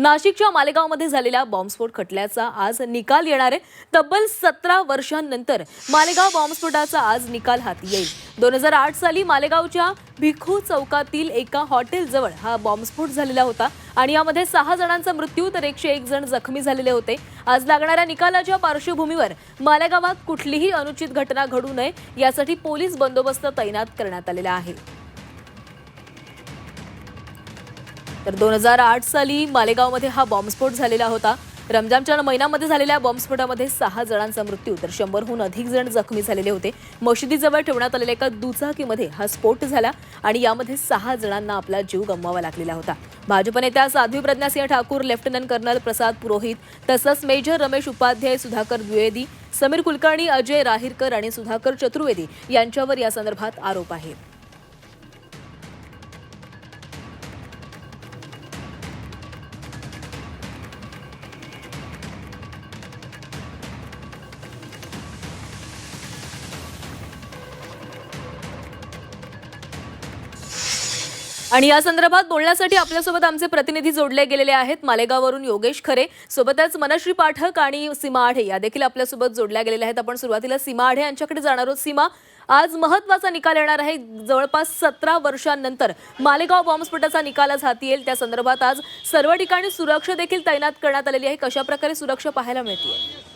नाशिकच्या मालेगावमध्ये झालेल्या बॉम्बस्फोट खटल्याचा आज निकाल येणार आहे. तब्बल सतरा वर्षांनंतर मालेगाव बॉम्बस्फोटाचा आज निकाल हाती येईल. दोन हजार आठ साली मालेगावच्या भिखू चौकातील एका हॉटेलजवळ हा बॉम्बस्फोट झालेला होता आणि यामध्ये सहा जणांचा मृत्यू तर एकशे एक जण जखमी झालेले होते. आज लागणाऱ्या निकालाच्या पार्श्वभूमीवर मालेगावात कुठलीही अनुचित घटना घडू नये यासाठी पोलीस बंदोबस्त तैनात करण्यात आलेला आहे. तर दोन हजार आठ साली मालेगावमध्ये हा बॉम्बस्फोट झालेला होता. रमजानच्या महिन्यामध्ये झालेल्या बॉम्बस्फोटामध्ये सहा जणांचा मृत्यू तर शंभरहून अधिक जण जखमी झालेले होते. मशिदीजवळ ठेवण्यात आलेल्या एका दुचाकीमध्ये हा स्फोट झाला आणि यामध्ये सहा जणांना आपला जीव गमवावा लागलेला होता. भाजप नेत्या साध्वी प्रज्ञासिंह ठाकूर लेफ्टनंट कर्नल प्रसाद पुरोहित तसंच मेजर रमेश उपाध्याय सुधाकर द्विवेदी समीर कुलकर्णी अजय राहिरकर आणि सुधाकर चतुर्वेदी यांच्यावर या संदर्भात आरोप आहेत. आणि या संदर्भात बोलण्यासाठी आपल्यासोबत आमचे प्रतिनिधी जोडले गेलेले आहेत. मालेगाववरून योगेश खरे सोबतच मनश्री पाठक आणि सीमा आढे या देखील आपल्यासोबत जोडल्या गेलेल्या आहेत. आपण सुरुवातीला सीमा आढे यांच्याकडे जाणार आहोत. सीमा आज महत्त्वाचा निकाल येणार आहे. जवळपास सतरा वर्षांनंतर मालेगाव बॉम्बस्फोटाचा निकाल आज हाती येईल. त्या संदर्भात आज सर्व ठिकाणी सुरक्षा देखील तैनात करण्यात आलेली आहे. कशा प्रकारे सुरक्षा पाहायला मिळते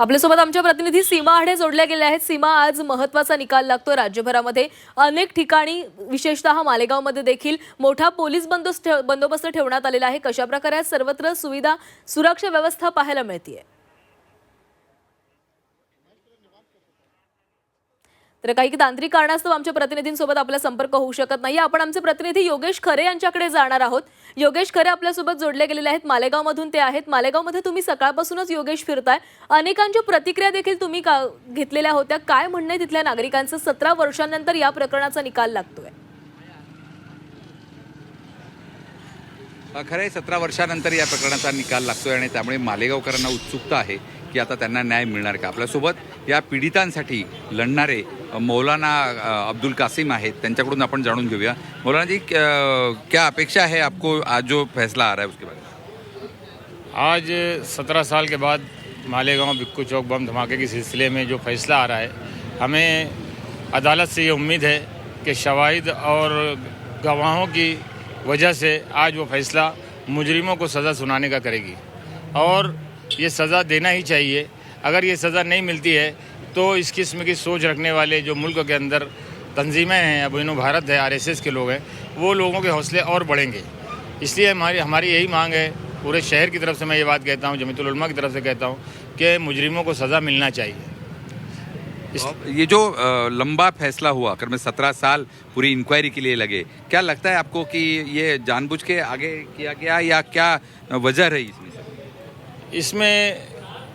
आपल्यासोबत आमच्या प्रतिनिधी सीमा आढे जोडल्या गेल्या आहेत. सीमा आज महत्त्वाचा निकाल लागतो राज्यभरामध्ये. अनेक ठिकाणी विशेषतः मालेगावमध्ये देखील मोठा पोलीस बंदोबस्त बंदोबस्त ठेवण्यात आलेला आहे. कशा प्रकारे सर्वत्र सुविधा सुरक्षा व्यवस्था पाहायला मिळते तर काही तांत्रिक कारणास्तव आमच्या प्रतिनिधींसोबत आपला संपर्क होऊ शकत नाही. आपण आमचे प्रतिनिधी योगेश खरे यांच्याकडे जाणार आहोत. योगेश खरे आपल्यासोबत जोडले गेलेले आहेत. मालेगावमधून ते आहेत. मालेगावमध्ये तुम्ही सकाळपासूनच योगेश फिरताय. अनेकांच्या प्रतिक्रिया देखील तुम्ही का घेतलेल्या होत्या. काय म्हणणं आहे तिथल्या नागरिकांचं? सतरा वर्षांनंतर या प्रकरणाचा निकाल लागतोय. खरं सतरा वर्षानंतर या प्रकरणाचा निकाल लागतोय आणि त्यामुळे मालेगावकरांना उत्सुकता आहे. की आता त्यांना न्याय मिळणार का? आपल्यासोबत या पीडितांसाठी लढणारे मौलाना अब्दुल कासिम आहेत. त्यांच्याकडून आपण जाणून घेऊया. मौलाना जी क्या अपेक्षा है आपको? आज जो फैसला आ रहा है उसके बारे आज सत्रह साल के बाद मालेगांव बिक्कू चौक बम धमाके के सिलसिले में जो फैसला आ रहा है, हमें अदालत से ये उम्मीद है कि शवाहिद और गवाहों की वजह से आज वो फैसला मुजरिमों को सज़ा सुनाने का करेगी। और ये सज़ा देना ही चाहिए। अगर ये सज़ा नहीं मिलती है तो इस किस्म की सोच रखने वाले जो मुल्क के अंदर तंजीमें हैं अबीनो भारत है, आरएसएस के लोग हैं, वो लोगों के हौसले और बढ़ेंगे। इसलिए हमारी हमारी यही मांग है, पूरे शहर की तरफ़ से मैं ये बात कहता हूँ जमीतुल उलमा की तरफ़ से कहता हूँ कि मुजरिमों को सज़ा मिलना चाहिए। इस- ये जो लंबा फैसला हुआ कर में सत्रह साल पूरी इंक्वायरी के लिए लगे, क्या लगता है आपको कि ये जानबूझ के आगे किया गया या क्या वजह रही इसमें? इसमें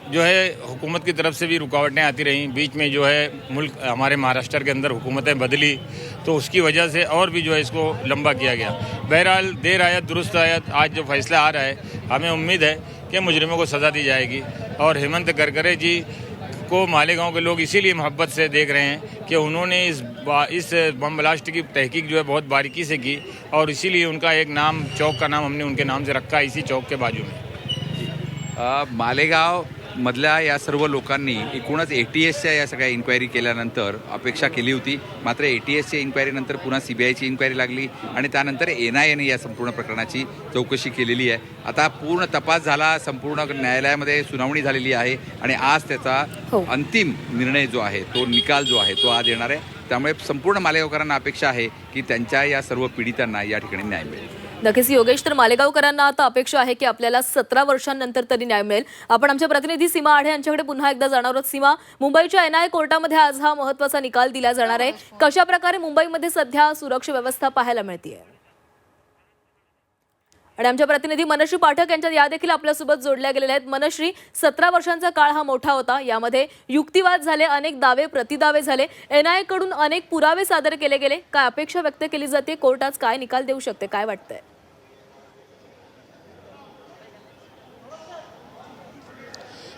जो है, हुकूमत की तरफ़ से भी रुकावटें आती रहीं। बीच में जो है, मुल्क, हमारे महाराष्ट्र के अंदर हुकूमतें बदली तो उसकी वजह से और भी जो है, इसको लंबा किया गया। बहरहाल, देर आयत, दुरुस्त आयत, आज जो फैसला आ रहा है, हमें उम्मीद है कि मुजरिमों को सज़ा दी जाएगी। और हेमंत करकरे जी को मालेगांव के लोग इसीलिए मोहब्बत से देख रहे हैं कि उन्होंने इस इस बम ब्लास्ट की तहकीक जो है, बहुत बारीकी से की और इसीलिए उनका एक नाम, चौक का नाम हमने उनके नाम से रखा है इसी चौक के बाजू में। मालेगाव मधल्या या सर्व लोकांनी एकूणच ए टी एसच्या या सगळ्या इन्क्वायरी केल्यानंतर अपेक्षा केली होती. मात्र ए टी एसच्या इन्क्वायरीनंतर पुन्हा सी बी आयची इन्क्वायरी लागली आणि त्यानंतर एन आय एने या संपूर्ण प्रकरणाची चौकशी केलेली आहे. आता पूर्ण तपास झाला संपूर्ण न्यायालयामध्ये सुनावणी झालेली आहे आणि आज त्याचा हो. अंतिम निर्णय जो आहे तो निकाल जो आहे तो आज येणार आहे. त्यामुळे संपूर्ण मालेगावकरांना अपेक्षा आहे की त्यांच्या या सर्व पीडितांना या ठिकाणी न्याय मिळेल. नक्कीच योगेश तर मालेगावकरांना आता अपेक्षा आहे की आपल्याला सतरा वर्षांनंतर तरी न्याय मिळेल. आपण आमच्या प्रतिनिधी सीमा आढे यांच्याकडे पुन्हा एकदा जाणार आहोत. सीमा मुंबईच्या एनआय कोर्टामध्ये आज हा महत्त्वाचा निकाल दिला जाणार आहे. कशा प्रकारे मुंबईमध्ये सध्या सुरक्षा व्यवस्था पाहायला मिळते आणि आमच्या प्रतिनिधी मनश्री पाठक यांच्यात या देखील आपल्यासोबत जोडल्या गेलेल्या आहेत. मनश्री सतरा वर्षांचा काळ हा मोठा होता. यामध्ये युक्तिवाद झाले अनेक दावे प्रतिदावे झाले. एनआयए कडून अनेक पुरावे सादर केले गेले. काय अपेक्षा व्यक्त केली जाते? कोर्ट आज काय निकाल देऊ शकते? काय वाटतंय?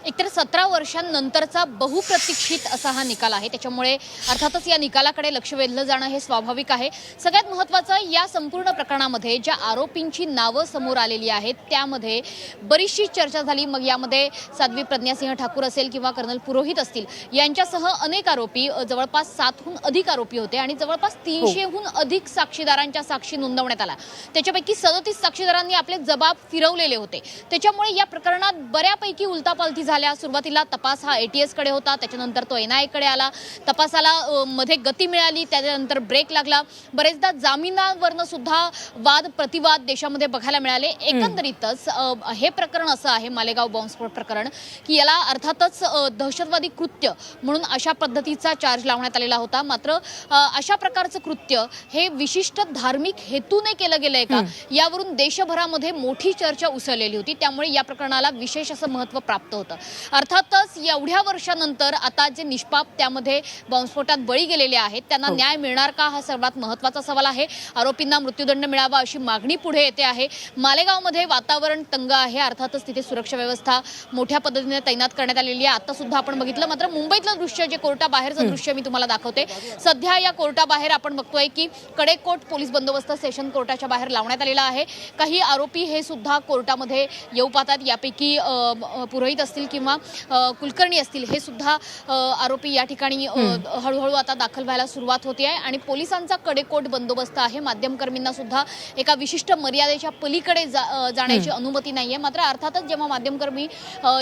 एकतर सतरा वर्षांनंतरचा बहुप्रतीक्षित असा हा निकाल आहे. त्याच्यामुळे अर्थातच या निकालाकडे लक्ष वेधलं जाणं हे स्वाभाविक आहे. सगळ्यात महत्त्वाचं या संपूर्ण प्रकरणामध्ये ज्या आरोपींची नावं समोर आलेली आहेत त्यामध्ये बरीचशी चर्चा झाली. मग यामध्ये साध्वी प्रज्ञासिंह ठाकूर असेल किंवा कर्नल पुरोहित असतील यांच्यासह अनेक आरोपी जवळपास सातहून अधिक आरोपी होते आणि जवळपास तीनशेहून अधिक साक्षीदारांच्या साक्षी नोंदवण्यात आला त्याच्यापैकी सदतीस साक्षीदारांनी आपले जबाब फिरवलेले होते. त्याच्यामुळे या प्रकरणात बऱ्यापैकी उलतापालथी झाल्या सुरुवातीला तपास हा एटीएसकडे होता. त्याच्यानंतर तो एन आयकडे आला. तपासाला मध्ये गती मिळाली. त्याच्यानंतर ब्रेक लागला. बरेचदा जामिनावरनं सुद्धा वाद प्रतिवाद देशामध्ये बघायला मिळाले. एकंदरीतच हे प्रकरण असं आहे मालेगाव बॉम्बस्फोट प्रकरण की याला अर्थातच दहशतवादी कृत्य म्हणून अशा पद्धतीचा चार्ज लावण्यात आलेला होता. मात्र अशा प्रकारचं कृत्य हे विशिष्ट धार्मिक हेतूने केलं गेलंय का? यावरून देशभरामध्ये मोठी चर्चा उसळलेली होती. त्यामुळे या प्रकरणाला विशेष असं महत्त्व प्राप्त होतं. अर्थातच एवढ्या वर्षानंतर आता जे निष्पाप त्यामध्ये बॉम्बस्फोटात बळी गेलेले आहेत त्यांना न्याय मिळणार का? हा सर्वात महत्त्वाचा सवाल आहे. आरोपींना मृत्यूदंड मिळावा अशी मागणी पुढे येते आहे. मालेगावमध्ये वातावरण तंग आहे. अर्थातच तिथे सुरक्षा व्यवस्था मोठ्या पद्धतीने तैनात करण्यात आलेली आहे. आता सुद्धा आपण बघितलं मात्र मुंबईतलं दृश्य जे कोर्टाबाहेरचं दृश्य मी तुम्हाला दाखवते. सध्या या कोर्टाबाहेर आपण बघतोय की कडेकोट पोलीस बंदोबस्त सेशन कोर्टाच्या बाहेर लावण्यात आलेला आहे. काही आरोपी हे सुद्धा कोर्टामध्ये येऊ पाहतात. यापैकी पुरोहित असतील किंवा कुलकर्णी असतील हे सुद्धा आरोपी या ठिकाणी हळूहळू आता दाखल व्हायला सुरुवात होते आहे. आणि पोलिसांचा कडेकोट बंदोबस्त आहे. माध्यमकर्मींना सुद्धा एका विशिष्ट मर्यादेच्या पलीकडे जा, जाण्याची अनुमती नाही आहे. मात्र अर्थातच जेव्हा माध्यमकर्मी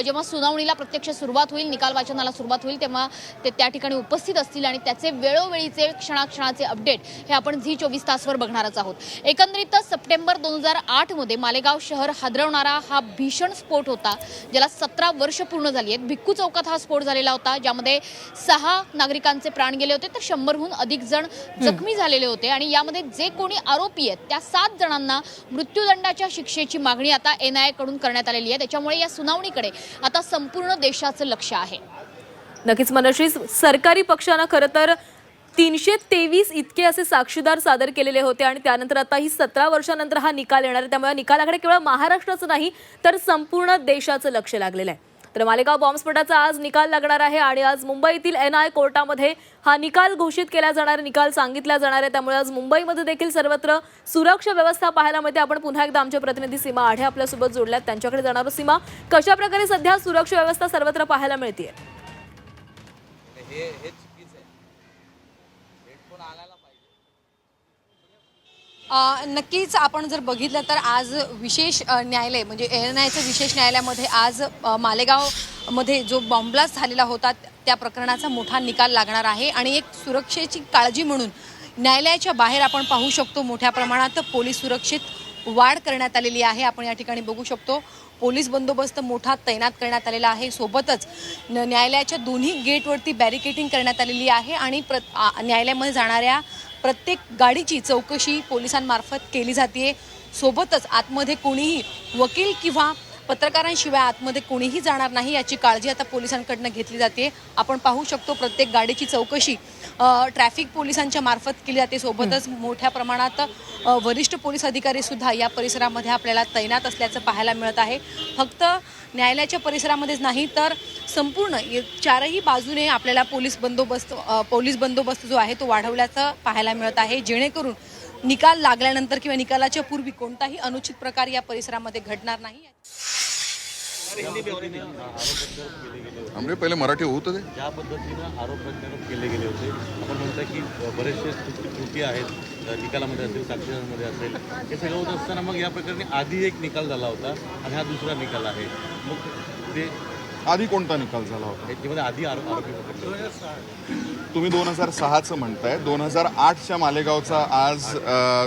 जेव्हा सुनावणीला प्रत्यक्ष सुरुवात होईल निकाल वाचनाला सुरुवात होईल तेव्हा ते त्या ठिकाणी उपस्थित असतील आणि त्याचे वेळोवेळीचे क्षणाक्षणाचे अपडेट हे आपण झी चोवीस तासवर बघणारच आहोत. एकंदरीतच सप्टेंबर दोन हजार आठमध्ये मालेगाव शहर हादरवणारा हा भीषण स्फोट होता ज्याला सतरा वर्ष पूर्ण झाली आहेत. भिक्खू चौकात हा स्फोट झालेला होता ज्यामध्ये सहा नागरिकांचे प्राण गेले होते तर शंभरहून अधिक जण जखमी झालेले होते. आणि यामध्ये जे कोणी आरोपी आहेत त्या सात जणांना मृत्यूदंडाच्या शिक्षेची मागणी आता एन आयकडून करण्यात आलेली आहे. त्याच्यामुळे या सुनावणीकडे आता संपूर्ण देशाचं लक्ष आहे. नक्कीच मनश्री सरकारी पक्षानं खरं तर तीनशे तेवीस इतके असे साक्षीदार सादर केलेले होते आणि त्यानंतर आता ही सतरा वर्षानंतर हा निकाल येणार आहे. त्यामुळे निकालाकडे केवळ महाराष्ट्राचं नाही तर संपूर्ण देशाचं लक्ष लागलेलं आहे. तर मालेगाव बॉम्बस्फोटाचा आज निकाल लागणार आहे आणि आज मुंबईतील एन आय कोर्टामध्ये हा निकाल घोषित केला जाणार निकाल सांगितला जाणार आहे. त्यामुळे आज मुंबईमध्ये देखील सर्वत्र सुरक्षा व्यवस्था पाहायला मिळते. आपण पुन्हा एकदा आमचे प्रतिनिधी सीमा आढे आपल्यासोबत जोडल्यात. त्यांच्याकडे जाणार सीमा कशा प्रकारे सध्या सुरक्षा व्यवस्था सर्वत्र पाहायला मिळते नक्कीच आपण जर बघितलं तर आज विशेष न्यायालय म्हणजे एन आयचं विशेष न्यायालयामध्ये आज मालेगावमध्ये जो बॉम्बलास्ट झालेला होता त्या प्रकरणाचा मोठा निकाल लागणार आहे. आणि एक सुरक्षेची काळजी म्हणून न्यायालयाच्या बाहेर आपण पाहू शकतो मोठ्या प्रमाणात पोलीस सुरक्षित वाढ करण्यात आलेली आहे. आपण या ठिकाणी बघू शकतो पोलीस बंदोबस्त मोठा तैनात करण्यात आलेला आहे. सोबतच न- न्यायालयाच्या दोन्ही गेटवरती बॅरिकेटिंग करण्यात आलेली आहे. आणि प्र न्यायालयामध्ये जाणाऱ्या प्रत्येक गाडीची चौकशी पोलिसांमार्फत केली जाते. सोबतच आतमध्ये कोणीही वकील किंवा पत्रकारांशिवाय आतमध्ये कोणीही जाणार नाही याची काळजी आता पोलिसांकडनं घेतली जाते. आपण पाहू शकतो प्रत्येक गाडीची चौकशी ट्रॅफिक पोलिसांच्या मार्फत केली जाते. सोबतच मोठ्या प्रमाणात वरिष्ठ पोलीस अधिकारी सुद्धा या परिसरामध्ये आपल्याला तैनात असल्याचं पाहायला मिळत आहे. फक्त न्यायालयाच्या परिसरामध्येच नाही तर संपूर्ण ये- चारही बाजूने आपल्याला पोलीस बंदोबस्त पोलीस बंदोबस्त जो आहे तो वाढवल्याचं पाहायला मिळत आहे. जेणेकरून निकाल लागल्यानंतर किंवा निकालाच्या पूर्वी कोणताही अनुचित प्रकार या परिसरामध्ये घडणार नाही. पहिले मराठी होतं ते. ज्या पद्धतीनं आरोप प्रत्यारोप केले गेले होते आपण म्हणताय की बरेचसे त्रुटी त्रुटी आहेत निकालामध्ये असेल साक्षीदारांमध्ये असेल हे सगळं होत असताना मग या प्रकरणी आधी एक निकाल झाला होता आणि हा दुसरा निकाल आहे. मग ते आधी कोणता निकाल झाला होता? आधी. तुम्ही दोन हजार सहाचं म्हणताय. दोन हजार आठच्या मालेगावचा आज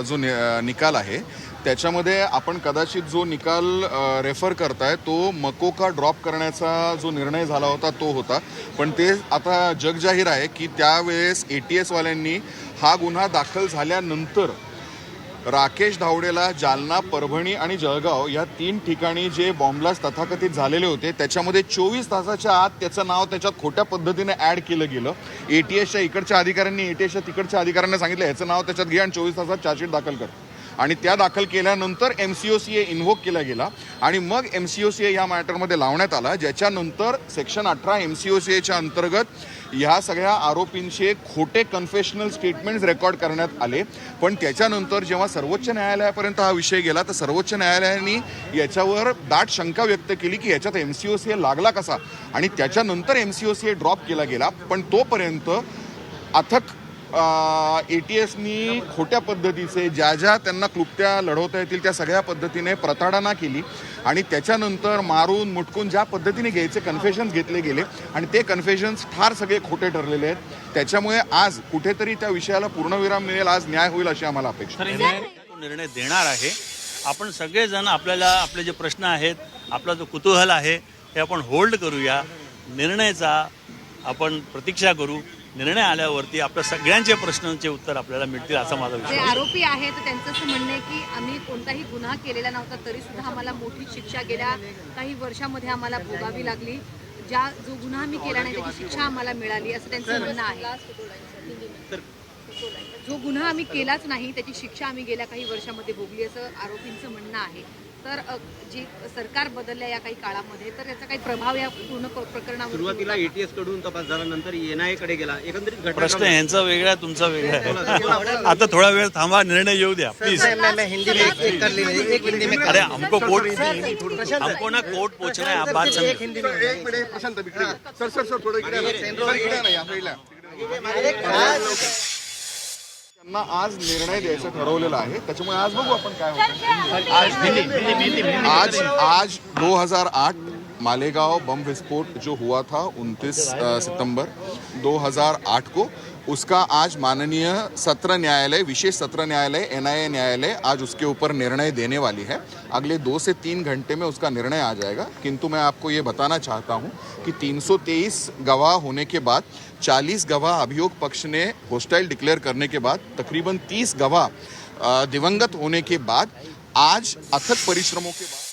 जो निकाल आहे त्याच्यामध्ये आपण कदाचित जो निकाल रेफर करताय तो मकोका ड्रॉप करण्याचा जो निर्णय झाला होता तो होता. पण ते आता जगजाहीर आहे की त्यावेळेस ए टी एसवाल्यांनी हा गुन्हा दाखल झाल्यानंतर राकेश धावडेला जालना परभणी आणि जळगाव या तीन ठिकाणी जे बॉम्बलास्ट तथाकथित झालेले होते त्याच्यामध्ये चोवीस तासाच्या आत त्याचं नाव त्याच्यात खोट्या पद्धतीने ॲड केलं गेलं. ए टी एसच्या इकडच्या अधिकाऱ्यांनी ए टी एसच्या तिकडच्या अधिकाऱ्यांना सांगितलं ह्याचं नाव त्याच्यात घे आणि चोवीस तासात चार्जशीट दाखल कर. आणि त्या दाखल केल्यानंतर M C O C A invoke केला गेला. आणि मग M C O C A या मॅटरमध्ये लावण्यात आला ज्याच्यानंतर सेक्शन अठरा एम सी ओ सी एच्या अंतर्गत ह्या सगळ्या आरोपींचे खोटे कन्फेशनल स्टेटमेंट्स रेकॉर्ड करण्यात आले. पण त्याच्यानंतर जेव्हा सर्वोच्च न्यायालयापर्यंत हा विषय गेला तर सर्वोच्च न्यायालयाने याच्यावर दाट शंका व्यक्त केली की याच्यात M C O C A लागला कसा? आणि त्याच्यानंतर M C O C A drop केला गेला. पण तोपर्यंत अथक ए टी एसनी खोट्या पद्धतीचे ज्या ज्या त्यांना क्लुप्त्या लढवता येतील त्या सगळ्या पद्धतीने प्रताडना केली आणि त्याच्यानंतर मारून मुटकून ज्या पद्धतीने घ्यायचे कन्फेशन्स घेतले गेले आणि ते कन्फेशन्स फार सगळे खोटे ठरलेले आहेत. त्याच्यामुळे आज कुठेतरी त्या विषयाला पूर्णविराम मिळेल आज न्याय होईल अशी आम्हाला अपेक्षा तो निर्णय देणार आहे. आपण सगळेजण आपल्याला आपले जे प्रश्न आहेत आपला जो कुतूहल आहे हे आपण होल्ड करूया. निर्णयाचा आपण प्रतीक्षा करू. निर्णय आल्यावरती आपल्या सगळ्यांचे प्रश्नांचे उत्तर आपल्याला मिळतील असा माझा जे विश्वास आहे. आरोपी आहेत त्यांचं असं म्हणणं आहे की आम्ही कोणताही गुन्हा केलेला नव्हता तरी सुद्धा आम्हाला मोठी शिक्षा गेल्या. काही वर्षामध्ये आम्हाला भोगावी लागली. ज्या जो गुन्हा आम्ही केला नाही त्याची शिक्षा आम्हाला मिळाली असं त्यांचं म्हणणं आहे. जो गुन्हा आम्ही केलाच नाही त्याची शिक्षा आम्ही गेल्या काही वर्षामध्ये भोगली असं आरोपींचं म्हणणं आहे. तर जी सरकार बदलल्या या काही काळामध्ये तर याचा काही प्रभाव या पूर्ण प्रकरणावर सुरुवातीला एटीएसकडून तपास झाला नंतर एनआयकडे गेला. एकंदरीत घटना प्रश्न यांचा वेगळा तुमचा वेगळा. आहे आता थोडा वेळ थांबा निर्णय येऊ द्या प्लीज हिंदी में एक कर लीजिए एक हिंदी में अरे हमको कोर्ट हमको ना कोर्ट पहुंचना है आप बात समझ। एक minute Prashant. Sir sir sir थोडं त्यांना आज निर्णय द्यायचा ठरवलेला आहे. त्याच्यामुळे आज बघू आपण काय होतं. आज आज 2008 मालेगांव बम विस्फोट जो हुआ था 29 सितंबर 2008 को, उसका आज माननीय सत्र न्यायालय, विशेष सत्र न्यायालय, एनआईए न्यायालय आज उसके ऊपर निर्णय देने वाली है। अगले दो से तीन घंटे में उसका निर्णय आ जाएगा। किंतु मैं आपको ये बताना चाहता हूँ कि 323 गवाह होने के बाद 40 गवाह अभियोग पक्ष ने होस्टाइल डिक्लेयर करने के बाद, तकरीबन 30 गवाह दिवंगत होने के बाद, आज अथक परिश्रमों के बाद